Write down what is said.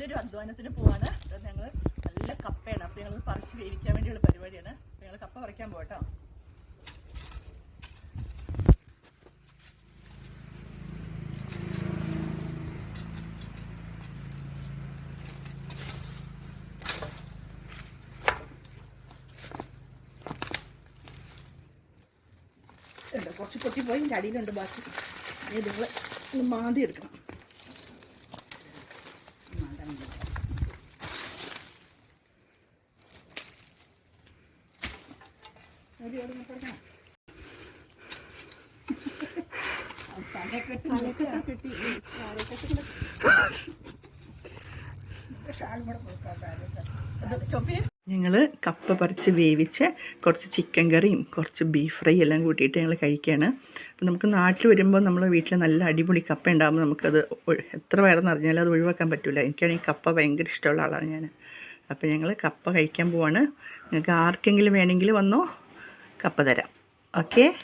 നല്ലൊരു അധ്വാനത്തിന് പോവാണ്. ഞങ്ങൾ നല്ല കപ്പയാണ്. അപ്പോൾ ഞങ്ങൾ പറിച്ച് വേവിക്കാൻ വേണ്ടിയുള്ള പരിപാടിയാണ്. അപ്പോൾ ഞങ്ങൾ കപ്പ പറിക്കാൻ പോകട്ടോ ഉണ്ട് കുറച്ച് പൊട്ടിപ്പോയി. ഇതിന്റെ അടിയിലുണ്ട് ബാക്കി. നിങ്ങൾ മാന്തി എടുക്കണം. ഞങ്ങൾ കപ്പ പറിച്ച് വേവിച്ച് കുറച്ച് ചിക്കൻ കറിയും കുറച്ച് ബീഫ് ഫ്രൈ എല്ലാം കൂട്ടിയിട്ട് ഞങ്ങൾ കഴിക്കുകയാണ് അപ്പം നമുക്ക് നാട്ടിൽ വരുമ്പോൾ നമ്മൾ വീട്ടിൽ നല്ല അടിപൊളി കപ്പ ഉണ്ടാകുമ്പോൾ നമുക്കത് എത്ര വയറെന്ന് അറിഞ്ഞാലും അത് ഒഴിവാക്കാൻ പറ്റില്ല എനിക്കാണെങ്കിൽ കപ്പ ഭയങ്കര ഇഷ്ടമുള്ള ആളാണ് ഞാൻ അപ്പോൾ ഞങ്ങൾ കപ്പ കഴിക്കാൻ പോവാണ്. നിങ്ങൾക്ക് ആർക്കെങ്കിലും വേണമെങ്കിൽ വന്നോ. കപ്പ തരാം. ഓക്കേ?